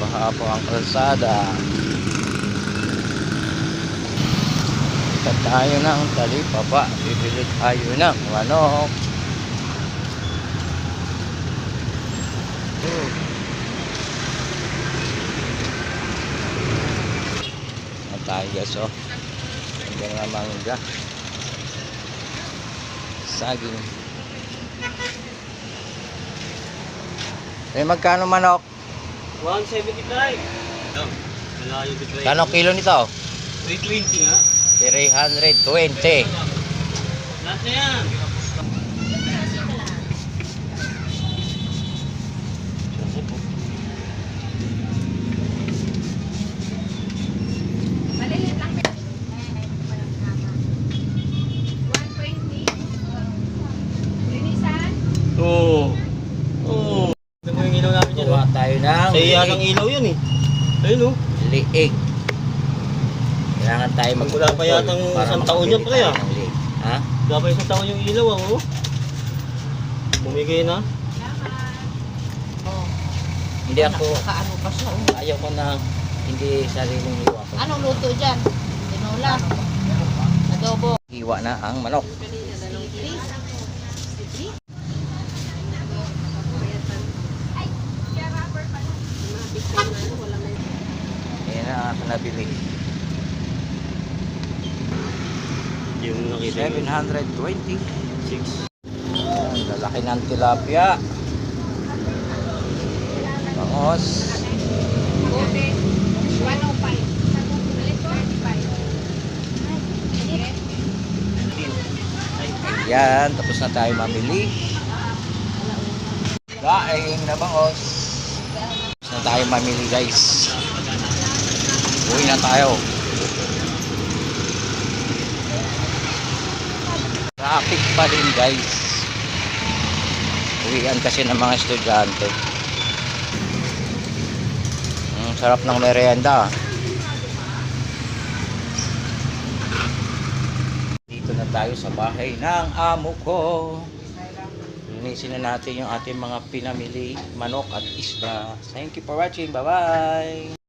Baka po ang kalsada. Kita tayo ng talipapa. Bibili tayo ng manok. Oh. Ano tayo guys oh. Hanggang na mangga. Saging. Eh magkano manok? 175. Ito. Wala yung bitray. Kano kilo nito? 320 nga. 320. Lahat na yan. Sa iya ng ilaw yun eh. Ayun oh. liig. Kailangan tayo mag Wala pa yatang isang taon yan, pre, ah. Ha? Wala pa isang taon yung ilaw ah. Oh. Bumigay na. Oh, Hindi ako, kaano pa siya. oh. ayaw ko na hindi sariling hiwa ko. Anong luto dyan? Tinola. Adobo. Hiwa na ang manok. Ayan na ako nabili. Yung nakita yung 720. 6. Ayan, lalaki ng tilapia. Bangos. Bote. 105. Ayan, tapos na tayo mamili. Daing na bangos. Tapos na tayo mamili guys. Uwi na tayo. Traffic pa rin guys. Uwian kasi ng mga estudyante. Ang sarap ng merienda. Dito na tayo sa bahay ng amo ko. Linisin na natin yung ating mga pinamili, manok at isda. Thank you for watching. Bye-bye!